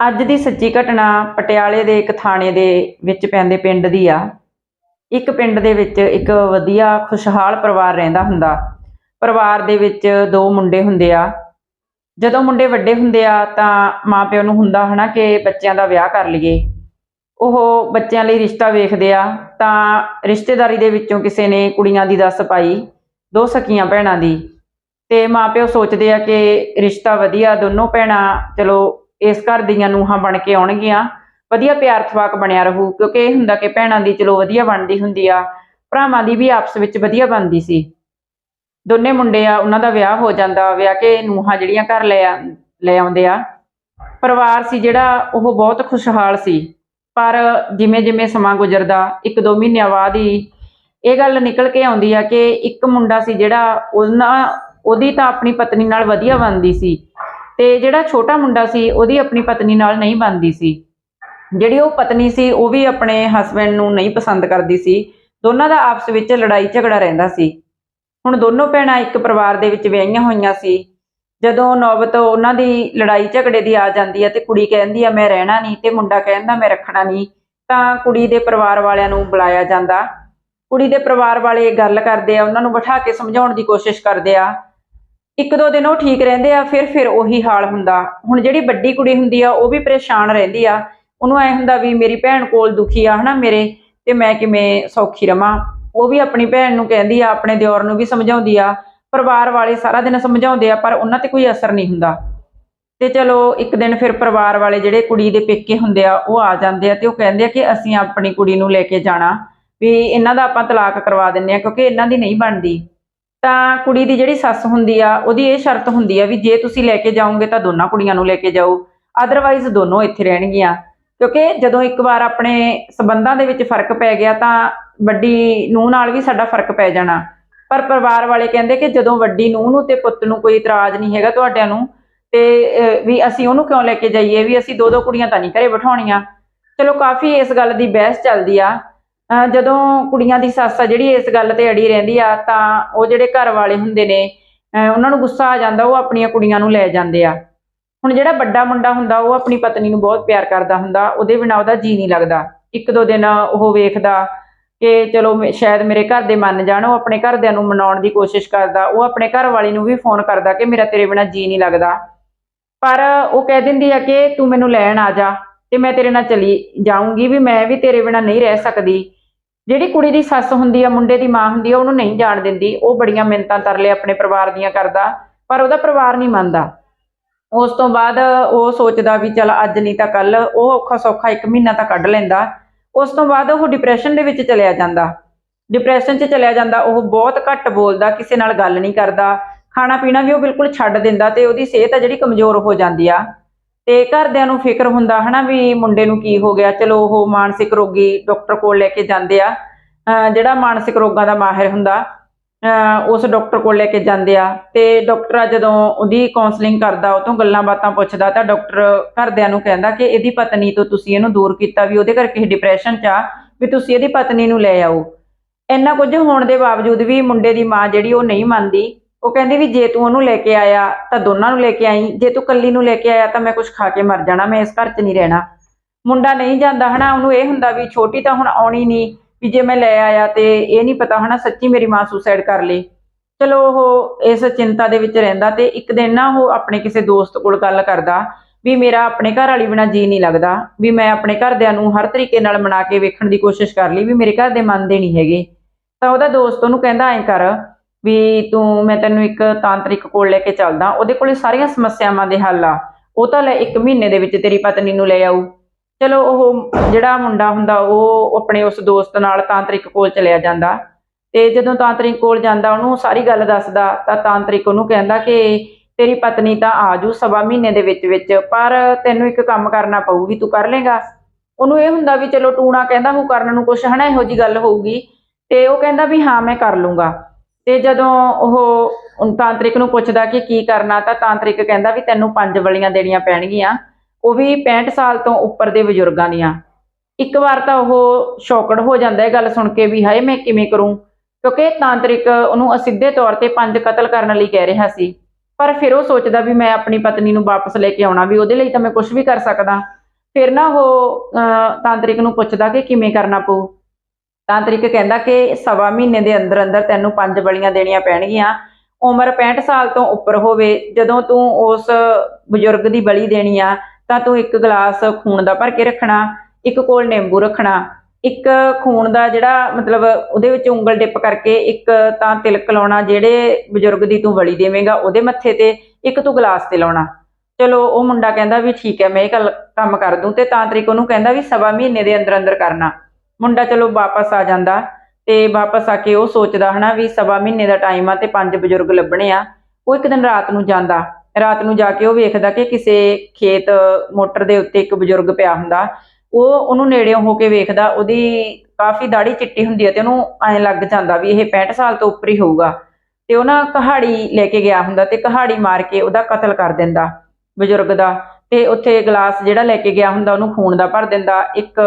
ਅੱਜ ਦੀ ਸੱਚੀ ਘਟਨਾ ਪਟਿਆਲੇ ਦੇ ਇੱਕ ਥਾਣੇ ਦੇ ਵਿੱਚ ਪੈਂਦੇ ਪਿੰਡ ਦੀ ਆ। ਇੱਕ ਪਿੰਡ ਦੇ ਵਿੱਚ ਇੱਕ ਵਧੀਆ, ਖੁਸ਼ਹਾਲ ਪਰਿਵਾਰ ਰਹਿੰਦਾ ਹੁੰਦਾ। ਪਰਿਵਾਰ ਦੇ ਵਿੱਚ ਦੋ ਮੁੰਡੇ ਹੁੰਦੇ ਆ। ਜਦੋਂ ਮੁੰਡੇ ਵੱਡੇ ਹੁੰਦੇ ਆ ਤਾਂ ਮਾਪਿਆਂ ਨੂੰ ਹੁੰਦਾ ਹਨਾ ਕਿ ਬੱਚਿਆਂ ਦਾ ਵਿਆਹ ਕਰ ਲਈਏ। ਉਹ ਬੱਚਿਆਂ ਲਈ ਰਿਸ਼ਤਾ ਵੇਖਦੇ ਆ ਤਾਂ ਰਿਸ਼ਤੇਦਾਰੀ ਦੇ ਵਿੱਚੋਂ ਕਿਸੇ ਨੇ ਕੁੜੀਆਂ ਦੀ ਦੱਸ ਪਾਈ, ਦੋ ਸਕੀਆਂ ਭੈਣਾਂ ਦੀ। ਤੇ ਮਾਪਿਓ ਸੋਚਦੇ ਆ ਕਿ ਰਿਸ਼ਤਾ ਵਧੀਆ, ਦੋਨੋਂ ਭੈਣਾਂ ਚਲੋ ਇਸ ਘਰ ਦੀਆਂ ਨੂਹਾਂ ਬਣ ਕੇ ਆਉਣਗੀਆਂ। ਵਧੀਆ ਪਿਆਰ ਥਵਾਕ ਬਣਿਆ ਰਹੂ, ਕਿਉਂਕਿ ਇਹ ਹੁੰਦਾ ਕਿ ਭੈਣਾਂ ਦੀ ਚਲੋ ਵਧੀਆ ਬਣਦੀ ਹੁੰਦੀ ਆ, ਭਰਾਵਾਂ ਦੀ ਵੀ ਆਪਸ ਵਿੱਚ ਵਧੀਆ ਬਣਦੀ ਸੀ। ਦੋਨੇ ਮੁੰਡੇ ਆ, ਉਹਨਾਂ ਦਾ ਵਿਆਹ ਹੋ ਜਾਂਦਾ, ਵਿਆਹ ਕੇ ਨੂਹਾਂ ਜਿਹੜੀਆਂ ਘਰ ਲੈ ਆ, ਲੈ ਆਉਂਦੇ ਆ। ਪਰਿਵਾਰ ਸੀ ਜਿਹੜਾ, ਉਹ ਬਹੁਤ ਖੁਸ਼ਹਾਲ ਸੀ। ਪਰ ਜਿਵੇਂ ਜਿਵੇਂ ਸਮਾਂ ਗੁਜ਼ਰਦਾ, ਇੱਕ ਦੋ ਮਹੀਨਿਆਂ ਬਾਅਦ ਹੀ ਇਹ ਗੱਲ ਨਿਕਲ ਕੇ ਆਉਂਦੀ ਆ ਕਿ ਇੱਕ ਮੁੰਡਾ ਸੀ ਜਿਹੜਾ, ਉਹਨਾਂ, ਉਹਦੀ ਤਾਂ ਆਪਣੀ ਪਤਨੀ ਨਾਲ ਵਧੀਆ ਬਣਦੀ ਸੀ। ਤੇ ਜਿਹੜਾ ਛੋਟਾ ਮੁੰਡਾ ਸੀ, ਉਹਦੀ ਆਪਣੀ ਪਤਨੀ ਨਾਲ ਨਹੀਂ ਬਣਦੀ ਸੀ। ਜਿਹੜੀ ਉਹ ਪਤਨੀ ਸੀ, ਉਹ ਵੀ ਆਪਣੇ ਹਸਬੰਡ ਨੂੰ ਨਹੀਂ ਪਸੰਦ ਕਰਦੀ ਸੀ। ਦੋਨਾਂ ਦਾ ਆਪਸ ਵਿੱਚ ਲੜਾਈ ਝਗੜਾ ਰਹਿੰਦਾ ਸੀ। ਹੁਣ ਦੋਨੋਂ ਭੈਣਾਂ ਇੱਕ ਪਰਿਵਾਰ ਦੇ ਵਿੱਚ ਵਿਆਹੀਆਂ ਹੋਈਆਂ ਸੀ। ਜਦੋਂ ਨੌਬਤ ਉਹਨਾਂ ਦੀ ਲੜਾਈ ਝਗੜੇ ਦੀ ਆ ਜਾਂਦੀ ਹੈ ਤੇ ਕੁੜੀ ਕਹਿੰਦੀ ਆ, ਮੈਂ ਰਹਿਣਾ ਨਹੀਂ ਤੇ ਮੁੰਡਾ ਕਹਿੰਦਾ, ਮੈਂ ਰੱਖਣਾ ਨਹੀਂ ਤਾਂ ਕੁੜੀ ਦੇ ਪਰਿਵਾਰ ਵਾਲਿਆਂ ਨੂੰ ਬੁਲਾਇਆ ਜਾਂਦਾ। ਕੁੜੀ ਦੇ ਪਰਿਵਾਰ ਵਾਲੇ ਗੱਲ ਕਰਦੇ ਆ, ਉਹਨਾਂ ਨੂੰ ਬਿਠਾ ਕੇ ਸਮਝਾਉਣ ਦੀ ਕੋਸ਼ਿਸ਼ ਕਰਦੇ ਆ। ਇੱਕ ਦੋ ਦਿਨ ਉਹ ਠੀਕ ਰਹਿੰਦੇ ਆ, ਫਿਰ ਫਿਰ ਉਹੀ ਹਾਲ ਹੁੰਦਾ। ਹੁਣ ਜਿਹੜੀ ਵੱਡੀ ਕੁੜੀ ਹੁੰਦੀ ਆ, ਉਹ ਵੀ ਪਰੇਸ਼ਾਨ ਰਹਿੰਦੀ ਆ। ਉਹਨੂੰ ਐ ਹੁੰਦਾ ਵੀ ਮੇਰੀ ਭੈਣ ਕੋਲ ਦੁਖੀ ਆ, ਹਨਾ ਮੇਰੇ, ਤੇ ਮੈਂ ਕਿਵੇਂ ਸੌਖੀ ਰਵਾਂ। ਉਹ ਵੀ ਆਪਣੀ ਭੈਣ ਨੂੰ ਕਹਿੰਦੀ ਆ, ਆਪਣੇ ਦਿਓਰ ਨੂੰ ਵੀ ਸਮਝਾਉਂਦੀ ਆ। ਪਰਿਵਾਰ ਵਾਲੇ ਸਾਰਾ ਦਿਨ ਸਮਝਾਉਂਦੇ ਆ, ਪਰ ਉਹਨਾਂ ਤੇ ਕੋਈ ਅਸਰ ਨਹੀਂ ਹੁੰਦਾ। ਤੇ ਚਲੋ, ਇੱਕ ਦਿਨ ਫਿਰ ਪਰਿਵਾਰ ਵਾਲੇ ਜਿਹੜੇ ਕੁੜੀ ਦੇ ਪੇਕੇ ਹੁੰਦੇ ਆ, ਉਹ ਆ ਜਾਂਦੇ ਆ ਤੇ ਉਹ ਕਹਿੰਦੇ ਆ ਕਿ ਅਸੀਂ ਆਪਣੀ ਕੁੜੀ ਨੂੰ ਲੈ ਕੇ ਜਾਣਾ। ਵੀ ਇਹਨਾਂ ਦਾ ਆਪਾਂ ਤਲਾਕ ਕਰਵਾ ਦਿੰਨੇ ਆ, ਕਿਉਂਕਿ ਇਹਨਾਂ ਦੀ ਨਹੀਂ ਬਣਦੀ। ਤਾਂ ਕੁੜੀ ਦੀ ਜਿਹੜੀ ਸੱਸ ਹੁੰਦੀ ਆ, ਉਹਦੀ ਇਹ ਸ਼ਰਤ ਹੁੰਦੀ ਆ ਵੀ ਜੇ ਤੁਸੀਂ ਲੈ ਕੇ ਜਾਓਗੇ ਤਾਂ ਦੋਨਾਂ ਕੁੜੀਆਂ ਨੂੰ ਲੈ ਕੇ ਜਾਓ। ਅਦਰਵਾਈਜ਼ ਦੋਨੋਂ ਇੱਥੇ ਰਹਿਣਗੀਆਂ। ਕਿਉਂਕਿ ਜਦੋਂ ਇੱਕ ਵਾਰ ਆਪਣੇ ਸਬੰਧਾਂ ਦੇ ਵਿੱਚ ਫ਼ਰਕ ਪੈ ਗਿਆ ਤਾਂ ਵੱਡੀ ਨੂੰਹ ਨਾਲ ਵੀ ਸਾਡਾ ਫ਼ਰਕ ਪੈ ਜਾਣਾ। ਪਰ ਪਰਿਵਾਰ ਵਾਲੇ ਕਹਿੰਦੇ ਕਿ ਜਦੋਂ ਵੱਡੀ ਨੂੰਹ ਨੂੰ ਤੇ ਪੁੱਤ ਨੂੰ ਕੋਈ ਇਤਰਾਜ਼ ਨਹੀਂ ਹੈਗਾ ਤੁਹਾਡਿਆਂ ਨੂੰ, ਤੇ ਵੀ ਅਸੀਂ ਉਹਨੂੰ ਕਿਉਂ ਲੈ ਕੇ ਜਾਈਏ? ਵੀ ਅਸੀਂ ਦੋ ਦੋ ਕੁੜੀਆਂ ਤਾਂ ਨਹੀਂ ਘਰੇ ਬਿਠਾਉਣੀਆਂ। ਚਲੋ ਕਾਫੀ ਇਸ ਗੱਲ ਦੀ ਬਹਿਸ ਚੱਲਦੀ ਆ। ਜਦੋਂ ਕੁੜੀਆਂ ਦੀ ਸੱਸ ਆ ਜਿਹੜੀ ਇਸ ਗੱਲ ਤੇ ਅੜੀ ਰਹਿੰਦੀ ਆ ਤਾਂ ਉਹ ਜਿਹੜੇ ਘਰ ਵਾਲੇ ਹੁੰਦੇ ਨੇ ਅਹ, ਉਹਨਾਂ ਨੂੰ ਗੁੱਸਾ ਆ ਜਾਂਦਾ ਉਹ ਆਪਣੀਆਂ ਕੁੜੀਆਂ ਨੂੰ ਲੈ ਜਾਂਦੇ ਆ। ਹੁਣ ਜਿਹੜਾ ਵੱਡਾ ਮੁੰਡਾ ਹੁੰਦਾ ਉਹ ਆਪਣੀ ਪਤਨੀ ਨੂੰ ਬਹੁਤ ਪਿਆਰ ਕਰਦਾ ਹੁੰਦਾ ਉਹਦੇ ਬਿਨਾਂ ਉਹਦਾ ਜੀ ਨਹੀਂ ਲੱਗਦਾ। ਇੱਕ ਦੋ ਦਿਨ ਉਹ ਵੇਖਦਾ ਕਿ ਚਲੋ ਸ਼ਾਇਦ ਮੇਰੇ ਘਰ ਦੇ ਮੰਨ ਜਾਣ ਉਹ ਆਪਣੇ ਘਰਦਿਆਂ ਨੂੰ ਮਨਾਉਣ ਦੀ ਕੋਸ਼ਿਸ਼ ਕਰਦਾ ਉਹ ਆਪਣੇ ਘਰ ਵਾਲੀ ਨੂੰ ਵੀ ਫੋਨ ਕਰਦਾ ਕਿ ਮੇਰਾ ਤੇਰੇ ਬਿਨਾਂ ਜੀ ਨਹੀਂ ਲੱਗਦਾ। ਪਰ ਉਹ ਕਹਿ ਦਿੰਦੀ ਆ ਕਿ ਤੂੰ ਮੈਨੂੰ ਲੈਣ ਆ ਜਾ ਤੇ ਮੈਂ ਤੇਰੇ ਨਾਲ ਚਲੀ ਜਾਊਂਗੀ ਵੀ ਮੈਂ ਵੀ ਤੇਰੇ ਬਿਨਾਂ ਨਹੀਂ ਰਹਿ ਸਕਦੀ। ਜਿਹੜੀ ਕੁੜੀ ਦੀ ਸੱਸ ਹੁੰਦੀ ਆ, ਮੁੰਡੇ ਦੀ ਮਾਂ ਹੁੰਦੀ ਆ, ਉਹਨੂੰ ਨਹੀਂ ਜਾਣ ਦਿੰਦੀ। ਉਹ ਬੜੀਆਂ ਮਿੰਨਤਾਂ ਤਰਲੇ ਆਪਣੇ ਪਰਿਵਾਰ ਦੀਆਂ ਕਰਦਾ, ਪਰ ਉਹਦਾ ਪਰਿਵਾਰ ਨਹੀਂ ਮੰਨਦਾ। ਉਸ ਤੋਂ ਬਾਅਦ ਉਹ ਸੋਚਦਾ ਵੀ ਚਲ ਅੱਜ ਨਹੀਂ ਤਾਂ ਕੱਲ ਉਹ ਔਖਾ ਸੌਖਾ ਇੱਕ ਮਹੀਨਾ ਤਾਂ ਕੱਢ ਲੈਂਦਾ। ਉਸ ਤੋਂ ਬਾਅਦ ਉਹ ਡਿਪਰੈਸ਼ਨ ਦੇ ਵਿੱਚ ਚਲਿਆ ਜਾਂਦਾ। ਡਿਪਰੈਸ਼ਨ 'ਚ ਚਲਿਆ ਜਾਂਦਾ, ਉਹ ਬਹੁਤ ਘੱਟ ਬੋਲਦਾ, ਕਿਸੇ ਨਾਲ ਗੱਲ ਨਹੀਂ ਕਰਦਾ। ਖਾਣਾ ਪੀਣਾ ਵੀ ਉਹ ਬਿਲਕੁਲ ਛੱਡ ਦਿੰਦਾ ਤੇ ਉਹਦੀ ਸਿਹਤ ਆ ਜਿਹੜੀ ਕਮਜ਼ੋਰ ਹੋ ਜਾਂਦੀ ਆ। ਤੇ ਘਰਦਿਆਂ ਨੂੰ ਫਿਕਰ ਹੁੰਦਾ ਹਨਾ ਵੀ ਮੁੰਡੇ ਨੂੰ ਕੀ ਹੋ ਗਿਆ। ਚਲੋ ਉਹ ਮਾਨਸਿਕ ਰੋਗੀ ਡਾਕਟਰ ਕੋਲ ਲੈ ਕੇ ਜਾਂਦੇ ਆ। ਜਿਹੜਾ ਮਾਨਸਿਕ ਰੋਗਾਂ ਦਾ ਮਾਹਿਰ ਹੁੰਦਾ ਉਸ ਡਾਕਟਰ ਕੋਲ ਲੈ ਕੇ ਜਾਂਦੇ ਆ ਤੇ ਡਾਕਟਰ ਜਦੋਂ ਉਹਦੀ ਕਾਉਂਸਲਿੰਗ ਕਰਦਾ, ਉਹ ਤੋਂ ਗੱਲਾਂ ਬਾਤਾਂ ਪੁੱਛਦਾ ਤਾਂ ਡਾਕਟਰ ਘਰਦਿਆਂ ਨੂੰ ਕਹਿੰਦਾ ਕਿ ਇਹਦੀ ਪਤਨੀ ਤੋਂ ਤੁਸੀਂ ਇਹਨੂੰ ਦੂਰ ਕੀਤਾ ਵੀ ਉਹਦੇ ਕਰਕੇ ਡਿਪਰੈਸ਼ਨ 'ਚ ਆ, ਵੀ ਤੁਸੀਂ ਇਹਦੀ ਪਤਨੀ ਨੂੰ ਲੈ ਆਓ। ਇੰਨਾ ਕੁਝ ਹੋਣ ਦੇ ਬਾਵਜੂਦ ਵੀ ਮੁੰਡੇ ਦੀ ਮਾਂ ਜਿਹੜੀ ਉਹ ਨਹੀਂ ਮੰਨਦੀ। ਉਹ ਕਹਿੰਦੀ ਵੀ ਜੇ ਤੂੰ ਉਹਨੂੰ ਲੈ ਕੇ ਆਇਆ, ਤਾਂ ਦੋਨਾਂ ਨੂੰ ਲੈ ਕੇ ਆਈ। ਜੇ ਤੂੰ ਕੱਲੀ ਨੂੰ ਲੈ ਕੇ ਆਇਆ, ਤਾਂ ਮੈਂ ਕੁਝ ਖਾ ਕੇ ਮਰ ਜਾਣਾ, ਮੈਂ ਇਸ ਘਰ 'ਚ ਨਹੀਂ ਰਹਿਣਾ। ਮੁੰਡਾ ਨਹੀਂ ਜਾਂਦਾ ਹਨਾ, ਉਹਨੂੰ ਇਹ ਹੁੰਦਾ ਵੀ ਛੋਟੀ ਤਾਂ ਹੁਣ ਆਉਣੀ ਨਹੀਂ, ਵੀ ਜੇ ਮੈਂ ਲੈ ਆਇਆ ਤੇ ਇਹ ਨਹੀਂ ਪਤਾ ਹਨਾ ਸੱਚੀ ਮੇਰੀ ਮਾਂ ਸੁਸਾਈਡ ਕਰ ਲਈ। ਚਲੋ ਉਹ ਇਸ ਚਿੰਤਾ ਦੇ ਵਿੱਚ ਰਹਿੰਦਾ ਤੇ ਇੱਕ ਦਿਨ ਨਾ ਉਹ ਆਪਣੇ ਕਿਸੇ ਦੋਸਤ ਕੋਲ ਗੱਲ ਕਰਦਾ ਵੀ ਮੇਰਾ ਆਪਣੇ ਘਰ ਵਾਲੀ ਬਿਨਾਂ ਜੀ ਨਹੀਂ ਲੱਗਦਾ, ਵੀ ਮੈਂ ਆਪਣੇ ਘਰਦਿਆਂ ਨੂੰ ਹਰ ਤਰੀਕੇ ਨਾਲ ਮਨਾ ਕੇ ਵੇਖਣ ਦੀ ਕੋਸ਼ਿਸ਼ ਕਰ ਲਈ ਵੀ ਮੇਰੇ ਘਰ ਦੇ ਮੰਨਦੇ ਨਹੀਂ ਹੈਗੇ। ਤਾਂ ਉਹਦਾ ਦੋਸਤ ਉਹਨੂੰ ਕਹਿੰਦਾ, ਐਂ ਕਰ ਵੀ ਤੂੰ, ਮੈਂ ਤੈਨੂੰ ਇੱਕ ਤਾਂਤਰਿਕ ਕੋਲ ਲੈ ਕੇ ਚੱਲਦਾ। ਉਹਦੇ ਕੋਲੇ ਸਾਰੀਆਂ ਸਮੱਸਿਆਵਾਂ ਦੇ ਹੱਲ ਆ। ਉਹ ਤਾਂ ਲੈ ਇੱਕ ਮਹੀਨੇ ਦੇ ਵਿੱਚ ਤੇਰੀ ਪਤਨੀ ਨੂੰ ਲੈ ਆਊ। ਚਲੋ, ਉਹ ਜਿਹੜਾ ਮੁੰਡਾ ਹੁੰਦਾ, ਉਹ ਆਪਣੇ ਉਸ ਦੋਸਤ ਨਾਲ ਤਾਂਤਰਿਕ ਕੋਲ ਚਲਿਆ ਜਾਂਦਾ। ਤੇ ਜਦੋਂ ਤਾਂਤਰਿਕ ਕੋਲ ਜਾਂਦਾ, ਉਹਨੂੰ ਸਾਰੀ ਗੱਲ ਦੱਸਦਾ, ਤਾਂ ਤਾਂਤਰਿਕ ਉਹਨੂੰ ਕਹਿੰਦਾ ਕਿ ਤੇਰੀ ਪਤਨੀ ਤਾਂ ਆਜੂ ਸਵਾ ਮਹੀਨੇ ਦੇ ਵਿੱਚ ਵਿੱਚ, ਪਰ ਤੈਨੂੰ ਇੱਕ ਕੰਮ ਕਰਨਾ ਪਊਗੀ ਤੂੰ ਕਰ ਲੇਗਾ। ਉਹਨੂੰ ਇਹ ਹੁੰਦਾ ਵੀ ਚਲੋ ਟੂਣਾ ਕਹਿੰਦਾ ਹੂੰ ਕਰਨ ਨੂੰ, ਕੁਛ ਹਨਾ ਇਹੋ ਜੀ ਗੱਲ ਹੋਊਗੀ। ਤੇ ਉਹ ਕਹਿੰਦਾ ਵੀ ਹਾਂ, ਮੈਂ ਕਰ ਲੂੰਗਾ। ਤੇ ਜਦੋਂ ਉਹ ਤਾਂਤਰਿਕ ਨੂੰ ਪੁੱਛਦਾ ਕਿ ਕੀ ਕਰਨਾ, ਤਾਂ ਤਾਂਤਰਿਕ ਕਹਿੰਦਾ ਵੀ ਤੈਨੂੰ ਪੰਜ ਬਲੀਆਂ ਦੇਣੀਆਂ ਪੈਣਗੀਆਂ। ਉਹ ਵੀ 65 ਸਾਲ ਤੋਂ ਉੱਪਰ ਦੇ ਬਜ਼ੁਰਗਾਂ ਦੀਆਂ। ਇੱਕ ਵਾਰ ਤਾਂ ਉਹ ਸ਼ੌਕੜ ਹੋ ਜਾਂਦਾ ਇਹ ਗੱਲ ਸੁਣ ਕੇ ਵੀ ਹਾਏ ਮੈਂ ਕਿਵੇਂ ਕਰੂੰ? ਕਿਉਂਕਿ ਤਾਂਤਰਿਕ ਉਹਨੂੰ ਅਸਿੱਧੇ ਤੌਰ ਤੇ ਪੰਜ ਕਤਲ ਕਰਨ ਲਈ ਕਹਿ ਰਿਹਾ ਸੀ। ਪਰ ਫਿਰ ਉਹ ਸੋਚਦਾ ਵੀ ਮੈਂ ਆਪਣੀ ਪਤਨੀ ਨੂੰ ਵਾਪਸ ਲੈ ਕੇ ਆਉਣਾ, ਵੀ ਉਹਦੇ ਲਈ ਤਾਂ ਮੈਂ ਕੁਝ ਵੀ ਕਰ ਸਕਦਾ। ਫਿਰ ਨਾ ਉਹ ਤਾਂਤਰਿਕ ਨੂੰ ਪੁੱਛਦਾ ਕਿ ਕਿਵੇਂ ਕਰਨਾ ਪਊ? ਤਾਂ ਤਰੀਕ ਕਹਿੰਦਾ ਕਿ ਸਵਾ ਮਹੀਨੇ ਦੇ ਅੰਦਰ ਅੰਦਰ ਤੈਨੂੰ ਪੰਜ ਬਲੀਆਂ ਦੇਣੀਆਂ ਪੈਣਗੀਆਂ। ਉਮਰ 65 ਸਾਲ ਤੋਂ ਉੱਪਰ ਹੋਵੇ, ਜਦੋਂ ਤੂੰ ਉਸ ਬਜ਼ੁਰਗ ਦੀ ਬਲੀ ਦੇਣੀ ਆ, ਤਾਂ ਤੂੰ ਇੱਕ ਗਲਾਸ ਖੂਨ ਦਾ ਭਰ ਕੇ ਰੱਖਣਾ, ਇੱਕ ਕੋਲ ਨਿੰਬੂ ਰੱਖਣਾ, ਇੱਕ ਖੂਨ ਦਾ ਜਿਹੜਾ ਮਤਲਬ ਉਹਦੇ ਵਿੱਚ ਉਂਗਲ ਡਿਪ ਕਰਕੇ ਇੱਕ ਤਾਂ ਤਿਲਕ ਲਾਉਣਾ, ਜਿਹੜੇ ਬਜ਼ੁਰਗ ਦੀ ਤੂੰ ਬਲੀ ਦੇਵੇਂਗਾ ਉਹਦੇ ਮੱਥੇ ਤੇ ਇੱਕ ਤੂੰ ਗਲਾਸ ਤੇ ਲਾਉਣਾ। ਚਲੋ, ਉਹ ਮੁੰਡਾ ਕਹਿੰਦਾ ਵੀ ਠੀਕ ਹੈ, ਮੈਂ ਇਹ ਗੱਲ ਕੰਮ ਕਰ ਦੂੰ ਤੇ ਤਾਂ ਤਰੀਕ ਉਹਨੂੰ ਕਹਿੰਦਾ ਵੀ ਸਵਾ ਮਹੀਨੇ ਦੇ ਅੰਦਰ ਅੰਦਰ ਕਰਨਾ। ਮੁੰਡਾ ਚਲੋ ਵਾਪਸ ਆ ਜਾਂਦਾ ਤੇ ਵਾਪਸ ਆ ਕੇ ਉਹ ਸੋਚਦਾ ਹਨਾ ਵੀ ਸਵਾ ਮਹੀਨੇ ਦਾ ਟਾਈਮ ਆ ਤੇ ਪੰਜ ਬਜ਼ੁਰਗ ਲੱਭਣੇ ਆ। ਉਹ ਇੱਕ ਦਿਨ ਰਾਤ ਨੂੰ ਜਾਂਦਾ। ਰਾਤ ਨੂੰ ਜਾ ਕੇ ਉਹ ਵੇਖਦਾ ਕਿ ਕਿਸੇ ਖੇਤ ਮੋਟਰ ਦੇ ਉੱਤੇ ਇੱਕ ਬਜ਼ੁਰਗ ਪਿਆ ਹੁੰਦਾ। ਉਹ ਉਹਨੂੰ ਨੇੜਿਓਂ ਹੋ ਕੇ ਵੇਖਦਾ, ਉਹਦੀ ਕਾਫੀ ਦਾੜੀ ਚਿੱਟੀ ਹੁੰਦੀ ਹੈ ਤੇ ਉਹਨੂੰ ਐਂ ਲੱਗ ਜਾਂਦਾ ਵੀ ਇਹ 65 ਸਾਲ ਤੋਂ ਉੱਪਰ ਹੀ ਹੋਊਗਾ। ਤੇ ਉਹ ਨਾ ਕਹਾੜੀ ਲੈ ਕੇ ਗਿਆ ਹੁੰਦਾ ਤੇ ਕਹਾੜੀ ਮਾਰ ਕੇ ਉਹਦਾ ਕਤਲ ਕਰ ਦਿੰਦਾ ਬਜ਼ੁਰਗ ਦਾ। ਤੇ ਉੱਥੇ ਗਲਾਸ ਜਿਹੜਾ ਲੈ ਕੇ ਗਿਆ ਹੁੰਦਾ ਉਹਨੂੰ ਖੂਨ ਦਾ ਭਰ ਦਿੰਦਾ। ਇੱਕ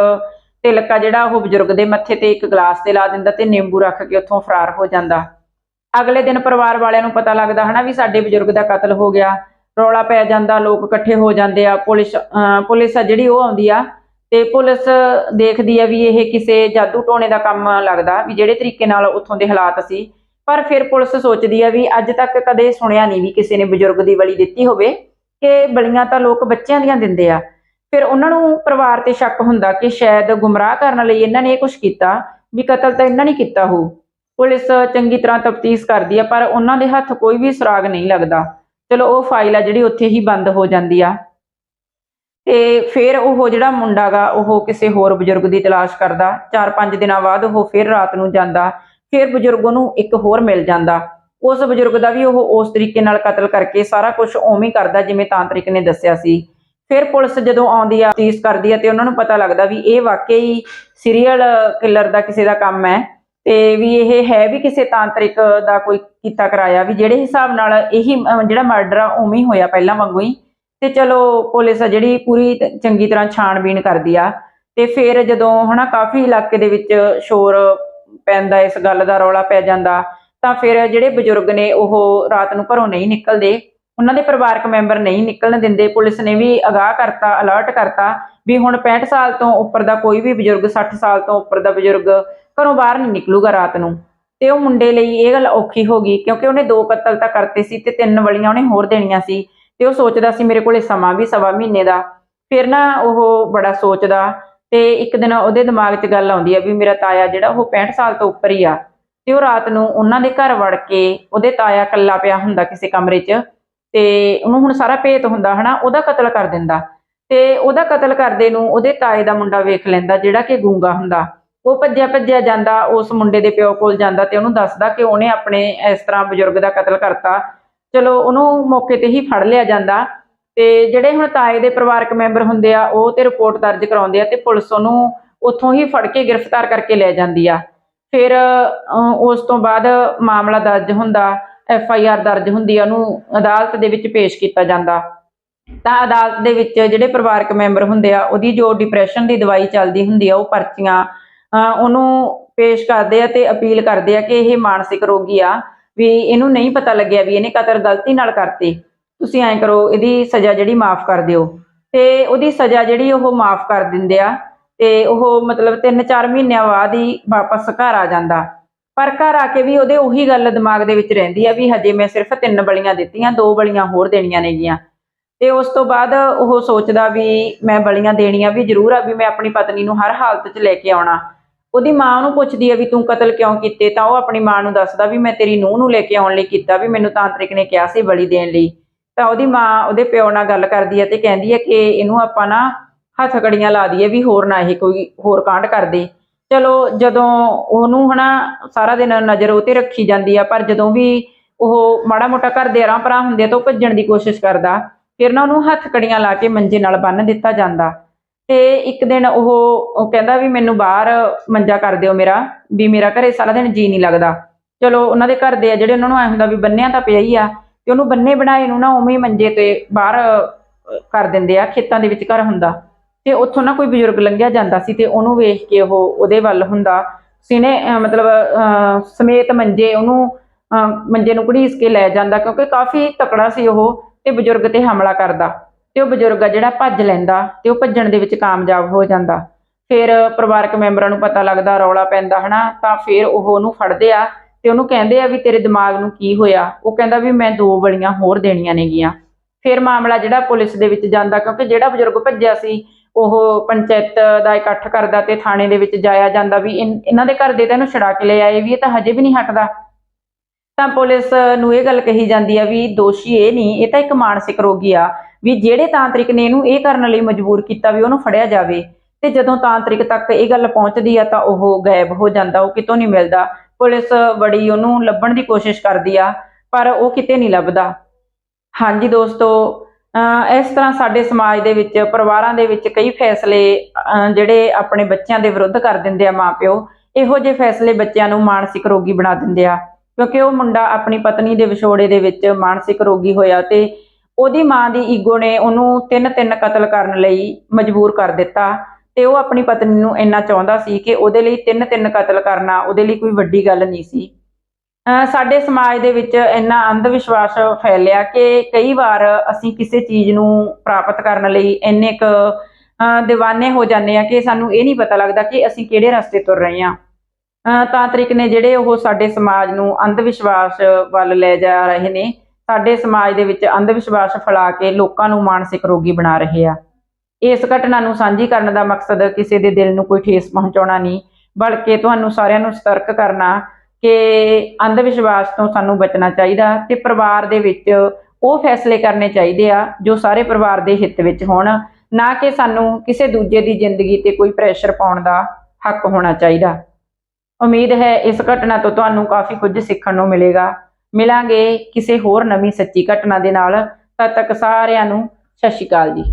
ਤਿਲਕਾ ਜਿਹੜਾ ਉਹ ਬਜ਼ੁਰਗ ਦੇ ਮੱਥੇ ਤੇ ਇੱਕ ਗਲਾਸ ਤੇ ਲਾ ਦਿੰਦਾ ਤੇ ਨਿੰਬੂ ਰੱਖ ਕੇ ਉੱਥੋਂ ਫਰਾਰ ਹੋ ਜਾਂਦਾ। ਅਗਲੇ ਦਿਨ ਪਰਿਵਾਰ ਵਾਲਿਆਂ ਨੂੰ ਪਤਾ ਲੱਗਦਾ ਹਨਾ ਵੀ ਸਾਡੇ ਬਜ਼ੁਰਗ ਦਾ ਕਤਲ ਹੋ ਗਿਆ। ਰੌਲਾ ਪੈ ਜਾਂਦਾ, ਲੋਕ ਇਕੱਠੇ ਹੋ ਜਾਂਦੇ ਆ, ਪੁਲਿਸ ਪੁਲਿਸ ਆ ਜਿਹੜੀ ਉਹ ਆਉਂਦੀ ਆ ਤੇ ਪੁਲਿਸ ਦੇਖਦੀ ਆ ਵੀ ਇਹ ਕਿਸੇ ਜਾਦੂ ਟੋਣੇ ਦਾ ਕੰਮ ਲੱਗਦਾ ਵੀ ਜਿਹੜੇ ਤਰੀਕੇ ਨਾਲ ਉੱਥੋਂ ਦੇ ਹਾਲਾਤ ਸੀ। ਪਰ ਫਿਰ ਪੁਲਿਸ ਸੋਚਦੀ ਆ ਵੀ ਅੱਜ ਤੱਕ ਕਦੇ ਸੁਣਿਆ ਨਹੀਂ ਵੀ ਕਿਸੇ ਨੇ ਬਜ਼ੁਰਗ ਦੀ ਬਲੀ ਦਿੱਤੀ ਹੋਵੇ ਕਿ ਬਲੀਆਂ ਤਾਂ ਲੋਕ ਬੱਚਿਆਂ ਦੀਆਂ ਦਿੰਦੇ ਆ। ਫਿਰ ਉਹਨਾਂ ਨੂੰ ਪਰਿਵਾਰ ਤੇ ਸ਼ੱਕ ਹੁੰਦਾ ਕਿ ਸ਼ਾਇਦ ਗੁੰਮਰਾਹ ਕਰਨ ਲਈ ਇਹਨਾਂ ਨੇ ਇਹ ਕੁਝ ਕੀਤਾ, ਵੀ ਕਤਲ ਤਾਂ ਇਹਨਾਂ ਨੇ ਕੀਤਾ ਹੋ ਪੁਲਿਸ ਚੰਗੀ ਤਰ੍ਹਾਂ ਤਫਤੀਸ਼ ਕਰਦੀ ਆ, ਪਰ ਉਹਨਾਂ ਦੇ ਹੱਥ ਕੋਈ ਵੀ ਸੁਰਾਗ ਨਹੀਂ ਲੱਗਦਾ। ਚਲੋ, ਉਹ ਫਾਈਲ ਆ ਜਿਹੜੀ ਉੱਥੇ ਹੀ ਬੰਦ ਹੋ ਜਾਂਦੀ ਆ। ਤੇ ਫਿਰ ਉਹ ਜਿਹੜਾ ਮੁੰਡਾ ਗਾ, ਉਹ ਕਿਸੇ ਹੋਰ ਬਜ਼ੁਰਗ ਦੀ ਤਲਾਸ਼ ਕਰਦਾ। 4-5 ਦਿਨਾਂ ਬਾਅਦ ਉਹ ਫਿਰ ਰਾਤ ਨੂੰ ਜਾਂਦਾ। ਫਿਰ ਬਜ਼ੁਰਗ ਨੂੰ ਇੱਕ ਹੋਰ ਮਿਲ ਜਾਂਦਾ। ਉਸ ਬਜ਼ੁਰਗ ਦਾ ਵੀ ਉਹ ਉਸ ਤਰੀਕੇ ਨਾਲ ਕਤਲ ਕਰਕੇ ਸਾਰਾ ਕੁਝ ਉਵੇਂ ਕਰਦਾ, ਜਿਵੇਂ ਤਾਂਤਰਿਕ ਨੇ ਦੱਸਿਆ ਸੀ। ਫਿਰ ਪੁਲਿਸ ਜਦੋਂ ਆਉਂਦੀ ਆ ਤੀਸ ਕਰਦੀ ਆ ਤੇ ਉਹਨਾਂ ਨੂੰ ਪਤਾ ਲੱਗਦਾ ਵੀ ਇਹ ਵਾਕਈ ਸੀਰੀਅਲ ਕਿਲਰ ਦਾ ਕਿਸੇ ਦਾ ਕੰਮ ਹੈ ਤੇ ਵੀ ਇਹ ਹੈ ਵੀ ਕਿਸੇ ਤਾਂਤਰਿਕ ਦਾ ਕੋਈ ਕੀਤਾ ਕਰਾਇਆ ਵੀ ਜਿਹੜੇ ਹਿਸਾਬ ਨਾਲ ਇਹੀ ਜਿਹੜਾ ਮਰਡਰ ਆ, ਉਵੇਂ ਹੀ ਹੋਇਆ ਪਹਿਲਾਂ ਵਾਂਗੂ ਹੀ। ਤੇ ਚਲੋ ਪੁਲਿਸ ਆ ਜਿਹੜੀ ਪੂਰੀ ਚੰਗੀ ਤਰ੍ਹਾਂ ਛਾਣਬੀਣ ਕਰਦੀ ਆ। ਤੇ ਫਿਰ ਜਦੋਂ ਹਨਾ ਕਾਫੀ ਇਲਾਕੇ ਦੇ ਵਿੱਚ ਸ਼ੋਰ ਪੈਂਦਾ, ਇਸ ਗੱਲ ਦਾ ਰੌਲਾ ਪੈ ਜਾਂਦਾ, ਤਾਂ ਫਿਰ ਜਿਹੜੇ ਬਜ਼ੁਰਗ ਨੇ ਉਹ ਰਾਤ ਨੂੰ ਘਰੋਂ ਨਹੀਂ ਨਿਕਲਦੇ। ਉਹਨਾਂ ਦੇ ਪਰਿਵਾਰਕ ਮੈਂਬਰ ਨਹੀਂ ਨਿਕਲਣ ਦਿੰਦੇ, ਪੁਲਿਸ ਨੇ ਵੀ ਅਗਾਹ ਕਰਤਾ ਅਲਰਟ ਕਰਤਾ ਵੀ ਹੁਣ 65 ਸਾਲ ਤੋਂ ਉੱਪਰ ਦਾ ਕੋਈ ਵੀ ਬਜ਼ੁਰਗ 60 ਸਾਲ ਤੋਂ ਉੱਪਰ ਦਾ ਬਜ਼ੁਰਗ ਘਰੋਂ ਬਾਹਰ ਨਹੀਂ ਨਿਕਲੂਗਾ ਰਾਤ ਨੂੰ। ਤੇ ਉਹ ਮੁੰਡੇ ਲਈ ਇਹ ਗੱਲ ਔਖੀ ਹੋ ਗਈ ਕਿਉਂਕਿ ਉਹਨੇ ਦੋ ਕਤਲ ਤਾਂ ਕਰਤੇ ਸੀ ਤੇ ਤਿੰਨ ਵਲੀਆਂ ਉਹਨੇ ਹੋਰ ਦੇਣੀਆਂ ਸੀ ਤੇ ਉਹ ਸੋਚਦਾ ਸੀ ਮੇਰੇ ਕੋਲੇ ਸਮਾਂ ਵੀ ਸਵਾ ਮਹੀਨੇ ਦਾ। ਫਿਰ ਨਾ ਉਹ ਬੜਾ ਸੋਚਦਾ ਤੇ ਇੱਕ ਦਿਨ ਉਹਦੇ ਦਿਮਾਗ 'ਚ ਗੱਲ ਆਉਂਦੀ ਆ ਵੀ ਮੇਰਾ ਤਾਇਆ ਜਿਹੜਾ ਉਹ 65 ਸਾਲ ਤੋਂ ਉੱਪਰ ਹੀ ਆ। ਤੇ ਉਹ ਰਾਤ ਨੂੰ ਉਹਨਾਂ ਦੇ ਘਰ ਵੜ ਕੇ ਉਹਦੇ ਤਾਇਆ ਕੱਲਾ ਪਿਆ ਹੁੰਦਾ ਕਿਸੇ ਕਮਰੇ 'ਚ ਤੇ ਉਹਨੂੰ ਹੁਣ ਸਾਰਾ ਭੇਤ ਹੁੰਦਾ ਹਨਾ, ਉਹਦਾ ਕਤਲ ਕਰ ਦਿੰਦਾ। ਤੇ ਉਹਦਾ ਕਤਲ ਕਰਦੇ ਨੂੰ ਉਹਦੇ ਤਾਏ ਦਾ ਮੁੰਡਾ ਵੇਖ ਲੈਂਦਾ, ਜਿਹੜਾ ਕਿ ਗੂੰਗਾ ਹੁੰਦਾ। ਉਹ ਭੱਜਿਆ ਭੱਜਿਆ ਜਾਂਦਾ, ਉਸ ਮੁੰਡੇ ਦੇ ਪਿਓ ਕੋਲ ਜਾਂਦਾ ਤੇ ਉਹਨੂੰ ਦੱਸਦਾ ਕਿ ਉਹਨੇ ਆਪਣੇ ਇਸ ਤਰ੍ਹਾਂ ਬਜ਼ੁਰਗ ਦਾ ਕਤਲ ਕਰਤਾ। ਚਲੋ, ਉਹਨੂੰ ਮੌਕੇ ਤੇ ਹੀ ਫੜ ਲਿਆ ਜਾਂਦਾ ਤੇ ਜਿਹੜੇ ਹੁਣ ਤਾਏ ਦੇ ਪਰਿਵਾਰਕ ਮੈਂਬਰ ਹੁੰਦੇ ਆ, ਉਹ ਤੇ ਰਿਪੋਰਟ ਦਰਜ ਕਰਾਉਂਦੇ ਆ ਤੇ ਪੁਲਿਸ ਉਹਨੂੰ ਉੱਥੋਂ ਹੀ ਫੜ ਕੇ ਗ੍ਰਿਫਤਾਰ ਕਰਕੇ ਲੈ ਜਾਂਦੀ ਆ। ਫਿਰ ਉਸ ਤੋਂ ਬਾਅਦ ਮਾਮਲਾ ਦਰਜ ਹੁੰਦਾ ਐਫ ਆਈ ਆਰ ਦਰਜ ਹੁੰਦੀ ਆ, ਉਹਨੂੰ ਅਦਾਲਤ ਦੇ ਵਿੱਚ ਪੇਸ਼ ਕੀਤਾ ਜਾਂਦਾ। ਤਾਂ ਅਦਾਲਤ ਦੇ ਵਿੱਚ ਜਿਹੜੇ ਪਰਿਵਾਰਕ ਮੈਂਬਰ ਹੁੰਦੇ ਆ, ਉਹਦੀ ਜੋ ਡਿਪਰੈਸ਼ਨ ਦੀ ਦਵਾਈ ਚੱਲਦੀ ਹੁੰਦੀ ਆ, ਉਹ ਪਰਚੀਆਂ ਉਹਨੂੰ ਪੇਸ਼ ਕਰਦੇ ਆ ਤੇ ਅਪੀਲ ਕਰਦੇ ਆ ਕਿ ਇਹ ਮਾਨਸਿਕ ਰੋਗੀ ਆ, ਵੀ ਇਹਨੂੰ ਨਹੀਂ ਪਤਾ ਲੱਗਿਆ ਵੀ ਇਹਨੇ ਕਤਲ ਗਲਤੀ ਨਾਲ ਕਰਤੀ। ਤੁਸੀਂ ਐਂ ਕਰੋ, ਇਹਦੀ ਸਜ਼ਾ ਜਿਹੜੀ ਮਾਫ ਕਰ ਦਿਓ। ਤੇ ਉਹਦੀ ਸਜ਼ਾ ਜਿਹੜੀ ਉਹ ਮਾਫ ਕਰ ਦਿੰਦੇ ਆ, ਤੇ ਉਹ ਮਤਲਬ 3-4 ਮਹੀਨਿਆਂ ਬਾਅਦ ਹੀ ਵਾਪਸ ਘਰ ਆ ਜਾਂਦਾ। ਪਰ ਘਰ ਆ ਕੇ ਵੀ ਉਹਦੇ ਉਹੀ ਗੱਲ ਦਿਮਾਗ ਦੇ ਵਿੱਚ ਰਹਿੰਦੀ ਆ ਵੀ ਹਜੇ ਮੈਂ ਸਿਰਫ ਤਿੰਨ ਬਲੀਆਂ ਦਿੱਤੀਆਂ, ਦੋ ਬਲੀਆਂ ਹੋਰ ਦੇਣੀਆਂ ਨੇਗੀਆਂ। ਤੇ ਉਸ ਤੋਂ ਬਾਅਦ ਉਹ ਸੋਚਦਾ ਵੀ ਮੈਂ ਬਲੀਆਂ ਦੇਣੀਆਂ ਵੀ ਜ਼ਰੂਰ ਆ, ਵੀ ਮੈਂ ਆਪਣੀ ਪਤਨੀ ਨੂੰ ਹਰ ਹਾਲਤ 'ਚ ਲੈ ਕੇ ਆਉਣਾ। ਉਹਦੀ ਮਾਂ ਉਹਨੂੰ ਪੁੱਛਦੀ ਆ ਵੀ ਤੂੰ ਕਤਲ ਕਿਉਂ ਕੀਤੇ? ਤਾਂ ਉਹ ਆਪਣੀ ਮਾਂ ਨੂੰ ਦੱਸਦਾ ਵੀ ਮੈਂ ਤੇਰੀ ਨੂੰਹ ਨੂੰ ਲੈ ਕੇ ਆਉਣ ਲਈ ਕੀਤਾ ਵੀ ਮੈਨੂੰ ਤਾਂਤਰਿਕ ਨੇ ਕਿਹਾ ਸੀ ਬਲੀ ਦੇਣ ਲਈ। ਤਾਂ ਉਹਦੀ ਮਾਂ ਉਹਦੇ ਪਿਓ ਨਾਲ ਗੱਲ ਕਰਦੀ ਹੈ ਤੇ ਕਹਿੰਦੀ ਹੈ ਕਿ ਇਹਨੂੰ ਆਪਾਂ ਨਾ ਹੱਥ ਕੜੀਆਂ ਲਾ ਦਈਏ ਵੀ ਹੋਰ ਨਾ ਇਹ ਕੋਈ ਹੋਰ ਕਾਂਡ ਕਰਦੇ ਚਲੋ ਜਦੋਂ ਉਹਨੂੰ ਹਨਾ ਸਾਰਾ ਦਿਨ ਨਜ਼ਰ ਉਹ ਤੇ ਰੱਖੀ ਜਾਂਦੀ ਆ, ਪਰ ਜਦੋਂ ਵੀ ਉਹ ਮਾੜਾ ਮੋਟਾ ਘਰ ਦੇ ਆਰਾਂ ਪਰਾਂ ਹੁੰਦੇ ਆ ਤਾਂ ਉਹ ਭੱਜਣ ਦੀ ਕੋਸ਼ਿਸ਼ ਕਰਦਾ। ਫਿਰ ਨਾ ਉਹਨੂੰ ਹੱਥ ਕੜੀਆਂ ਲਾ ਕੇ ਮੰਜੇ ਨਾਲ ਬੰਨ ਦਿੱਤਾ ਜਾਂਦਾ। ਤੇ ਇੱਕ ਦਿਨ ਉਹ ਉਹ ਕਹਿੰਦਾ ਵੀ ਮੈਨੂੰ ਬਾਹਰ ਮੰਜਾ ਕਰ ਦਿਓ ਮੇਰਾ, ਵੀ ਮੇਰਾ ਘਰੇ ਸਾਰਾ ਦਿਨ ਜੀ ਨਹੀਂ ਲੱਗਦਾ। ਚਲੋ ਉਹਨਾਂ ਦੇ ਘਰ ਦੇ ਆ, ਜਿਹੜੇ ਉਹਨਾਂ ਨੂੰ ਐ ਹੁੰਦਾ ਵੀ ਬੰਨਿਆ ਤਾਂ ਪਿਆ ਹੀ ਆ, ਤੇ ਉਹਨੂੰ ਬੰਨੇ ਬਣਾਏ ਨੂੰ ਨਾ ਉਵੇਂ ਹੀ ਮੰਜੇ ਤੇ ਬਾਹਰ ਕਰ ਦਿੰਦੇ ਆ, ਖੇਤਾਂ ਦੇ ਵਿੱਚ ਘਰ ਹੁੰਦਾ। ਤੇ ਉੱਥੋਂ ਨਾ ਕੋਈ ਬਜ਼ੁਰਗ ਲੰਘਿਆ ਜਾਂਦਾ ਸੀ ਤੇ ਉਹਨੂੰ ਵੇਖ ਕੇ ਉਹ ਉਹਦੇ ਵੱਲ ਹੁੰਦਾ। ਸੀਨੇ ਮਤਲਬ ਸਮੇਤ ਮੰਜੇ ਉਹਨੂੰ ਮੰਜੇ ਨੂੰ ਘੜੀਸ ਕੇ ਲੈ ਜਾਂਦਾ ਕਿਉਂਕਿ ਕਾਫੀ ਤਕੜਾ ਸੀ ਉਹ ਤੇ ਬਜ਼ੁਰਗ ਤੇ ਹਮਲਾ ਕਰਦਾ। ਤੇ ਉਹ ਬਜ਼ੁਰਗ ਆ ਜਿਹੜਾ ਭੱਜ ਲੈਂਦਾ ਤੇ ਉਹ ਭੱਜਣ ਦੇ ਵਿੱਚ ਕਾਮਯਾਬ ਹੋ ਜਾਂਦਾ। ਫਿਰ ਪਰਿਵਾਰਕ ਮੈਂਬਰਾਂ ਨੂੰ ਪਤਾ ਲੱਗਦਾ ਰੌਲਾ ਪੈਂਦਾ, ਹਨਾ? ਤਾਂ ਫਿਰ ਉਹ ਉਹਨੂੰ ਫੜਦੇ ਆ ਤੇ ਉਹਨੂੰ ਕਹਿੰਦੇ ਆ ਵੀ ਤੇਰੇ ਦਿਮਾਗ ਨੂੰ ਕੀ ਹੋਇਆ? ਉਹ ਕਹਿੰਦਾ ਵੀ ਮੈਂ ਦੋ ਬਲੀਆਂ ਹੋਰ ਦੇਣੀਆਂ ਨੇਗੀਆਂ। ਫਿਰ ਮਾਮਲਾ ਜਿਹੜਾ ਪੁਲਿਸ ਦੇ ਵਿੱਚ ਜਾਂਦਾ ਕਿਉਂਕਿ ਜਿਹੜਾ ਬਜ਼ੁਰਗ ਭੱਜਿਆ ਸੀ ਉਹ ਪੰਚਾਇਤ ਦਾ ਇਕੱਠ ਕਰਦਾ ਤੇ ਥਾਣੇ ਦੇ ਵਿੱਚ ਜਾਇਆ ਜਾਂਦਾ ਵੀ ਇਹਨਾਂ ਦੇ ਘਰ ਦੇ ਤਾਂ ਇਹਨੂੰ ਛੁਡਾ ਕੇ ਲੈ ਆਏ ਵੀ ਇਹ ਤਾਂ ਹਜੇ ਵੀ ਨਹੀਂ ਹਟਦਾ। ਤਾਂ ਪੁਲਿਸ ਨੂੰ ਇਹ ਗੱਲ ਕਹੀ ਜਾਂਦੀ ਆ ਵੀ ਦੋਸ਼ੀ ਇਹ ਨਹੀਂ, ਇਹ ਤਾਂ ਇੱਕ ਮਾਨਸਿਕ ਰੋਗੀ ਆ ਵੀ ਜਿਹੜੇ ਤਾਂਤਰਿਕ ਨੇ ਇਹਨੂੰ ਇਹ ਕਰਨ ਲਈ ਮਜਬੂਰ ਕੀਤਾ ਵੀ ਉਹਨੂੰ ਫੜਿਆ ਜਾਵੇ ਤੇ ਜਦੋਂ ਤਾਂਤਰਿਕ ਤੱਕ ਇਹ ਗੱਲ ਪਹੁੰਚਦੀ ਆ ਤਾਂ ਉਹ ਗਾਇਬ ਹੋ ਜਾਂਦਾ, ਉਹ ਕਿਤੋਂ ਨਹੀਂ ਮਿਲਦਾ। ਪੁਲਿਸ ਬੜੀ ਉਹਨੂੰ ਲੱਭਣ ਦੀ ਕੋਸ਼ਿਸ਼ ਕਰਦੀ ਆ, ਪਰ ਉਹ ਕਿਤੇ ਨਹੀਂ ਲੱਭਦਾ। ਹਾਂਜੀ ਦੋਸਤੋ ਇਸ ਤਰ੍ਹਾਂ ਸਾਡੇ ਸਮਾਜ ਦੇ ਵਿੱਚ, ਪਰਿਵਾਰਾਂ ਦੇ ਵਿੱਚ ਕਈ ਫੈਸਲੇ ਜਿਹੜੇ ਆਪਣੇ ਬੱਚਿਆਂ ਦੇ ਵਿਰੁੱਧ ਕਰ ਦਿੰਦੇ ਆ ਮਾਪਿਓ, ਇਹੋ ਜਿਹੇ ਫੈਸਲੇ ਬੱਚਿਆਂ ਨੂੰ ਮਾਨਸਿਕ ਰੋਗੀ ਬਣਾ ਦਿੰਦੇ ਆ। ਕਿਉਂਕਿ ਉਹ ਮੁੰਡਾ ਆਪਣੀ ਪਤਨੀ ਦੇ ਵਿਛੋੜੇ ਦੇ ਵਿੱਚ ਮਾਨਸਿਕ ਰੋਗੀ ਹੋਇਆ ਤੇ ਉਹਦੀ ਮਾਂ ਦੀ ਈਗੋ ਨੇ ਉਹਨੂੰ ਤਿੰਨ ਤਿੰਨ ਕਤਲ ਕਰਨ ਲਈ ਮਜਬੂਰ ਕਰ ਦਿੱਤਾ ਤੇ ਉਹ ਆਪਣੀ ਪਤਨੀ ਨੂੰ ਇੰਨਾ ਚਾਹੁੰਦਾ ਸੀ ਕਿ ਉਹਦੇ ਲਈ ਤਿੰਨ ਤਿੰਨ ਕਤਲ ਕਰਨਾ, ਉਹਦੇ ਲਈ ਕੋਈ ਵੱਡੀ ਗੱਲ ਨਹੀਂ ਸੀ। ਸਾਡੇ ਸਮਾਜ ਦੇ ਵਿੱਚ ਇੰਨਾ ਅੰਧ ਵਿਸ਼ਵਾਸ ਫੈਲਿਆ ਕਿ ਕਈ ਵਾਰ ਅਸੀਂ ਕਿਸੇ ਚੀਜ਼ ਨੂੰ ਪ੍ਰਾਪਤ ਕਰਨ ਲਈ ਇੰਨੇ ਕ دیਵਾਨੇ ਹੋ ਜਾਂਦੇ ਆ ਕਿ ਸਾਨੂੰ ਇਹ ਨਹੀਂ ਪਤਾ ਲੱਗਦਾ ਕਿ ਅਸੀਂ ਕਿਹੜੇ ਰਸਤੇ ਤੁਰ ਰਹੇ ਹਾਂ। ਤਾਂਤਰਿਕ ਨੇ ਜਿਹੜੇ ਉਹ ਸਾਡੇ ਸਮਾਜ ਨੂੰ ਅੰਧ ਵਿਸ਼ਵਾਸ ਵੱਲ ਲੈ ਜਾ ਰਹੇ ਨੇ, ਸਾਡੇ ਸਮਾਜ ਦੇ ਵਿੱਚ ਅੰਧ ਵਿਸ਼ਵਾਸ ਫੈਲਾ ਕੇ ਲੋਕਾਂ ਨੂੰ ਮਾਨਸਿਕ ਰੋਗੀ ਬਣਾ ਰਹੇ ਆ। ਇਸ ਘਟਨਾ ਨੂੰ ਸਾਂਝੀ ਕਰਨ ਦਾ ਮਕਸਦ ਕਿਸੇ ਦੇ ਦਿਲ ਨੂੰ ਕੋਈ ਠੇਸ ਪਹੁੰਚਾਉਣਾ ਨਹੀਂ, ਬਲਕਿ ਤੁਹਾਨੂੰ ਸਾਰਿਆਂ ਨੂੰ ਸਤਰਕ ਕਰਨਾ ਕਿ ਅੰਧ ਵਿਸ਼ਵਾਸ ਤੋਂ ਸਾਨੂੰ ਬਚਣਾ ਚਾਹੀਦਾ ਤੇ ਪਰਿਵਾਰ ਦੇ ਵਿੱਚ ਉਹ ਫੈਸਲੇ ਕਰਨੇ ਚਾਹੀਦੇ ਆ ਜੋ ਸਾਰੇ ਪਰਿਵਾਰ ਦੇ ਹਿੱਤ ਵਿੱਚ ਹੋਣ, ਨਾ ਕਿ ਸਾਨੂੰ ਕਿਸੇ ਦੂਜੇ ਦੀ ਜ਼ਿੰਦਗੀ ਤੇ ਕੋਈ ਪ੍ਰੈਸ਼ਰ ਪਾਉਣ ਦਾ ਹੱਕ ਹੋਣਾ ਚਾਹੀਦਾ। ਉਮੀਦ ਹੈ ਇਸ ਘਟਨਾ ਤੋਂ ਤੁਹਾਨੂੰ ਕਾਫੀ ਕੁਝ ਸਿੱਖਣ ਨੂੰ ਮਿਲੇਗਾ। ਮਿਲਾਂਗੇ ਕਿਸੇ ਹੋਰ ਨਵੀਂ ਸੱਚੀ ਘਟਨਾ ਦੇ ਨਾਲ। ਤਦ ਤੱਕ ਸਾਰਿਆਂ ਨੂੰ ਸਤਿ ਸ਼੍ਰੀ ਅਕਾਲ ਜੀ।